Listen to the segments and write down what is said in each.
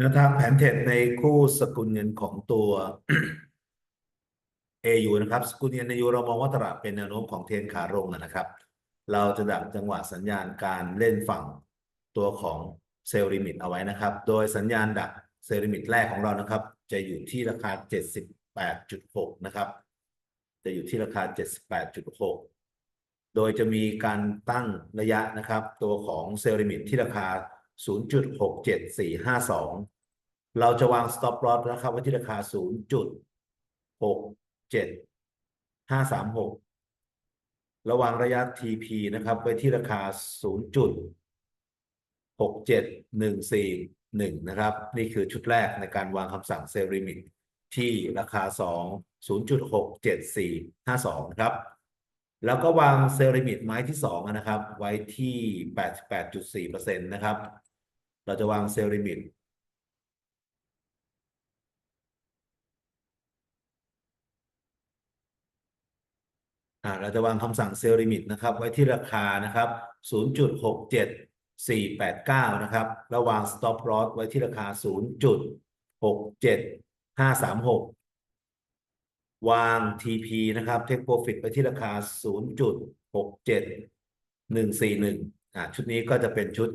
แนวทางแผนเทรดในคู่สกุลเงินของตัว AU นะครับ สกุลเงินในยูเรามองว่าตลาดเป็นแนวโน้มของเทรนขาลงนะครับ เราจะดักจังหวะสัญญาณการเล่นฝั่งตัวของเซลล์ลิมิตเอาไว้นะครับ โดยสัญญาณดักเซลล์ลิมิตแรกของเรานะครับ จะอยู่ที่ราคา 78.6 นะครับ จะอยู่ที่ราคา 78.6 โดยจะมีการตั้งระยะนะครับ ตัวของเซลล์ลิมิตที่ราคา 0.67452 เราจะวาง stop loss นะครับไว้ที่ราคา 0.67536 ระหว่างระยะ TP นะครับ ไว้ที่ราคา 0.67141 นะครับ นี่คือชุดแรกในการวางคำสั่งเซลล์ลิมิตที่ราคา 2 0.67452 นะครับ แล้วก็วางเซลล์ลิมิตไม้ที่ 2 นะครับ ไว้ที่ 88.4%นะครับ เราจะวางเซลล์ลิมิตเราจะวางคำสั่งเซลล์ลิมิตนะครับ ไว้ที่ราคานะครับ 0.67489 นะครับ แล้ววาง stop loss ไว้ที่ราคา 0.67536 วาง TP นะครับ take profit ไปที่ราคา 0.67141อ่าชุดนี้ก็จะเป็นชุด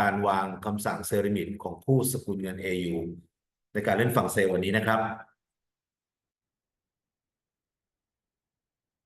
การวางคำสั่งเซลล์ลิมิตของผู้สกุลเงิน AU ในการเล่นฝั่งเซลล์วันนี้นะครับ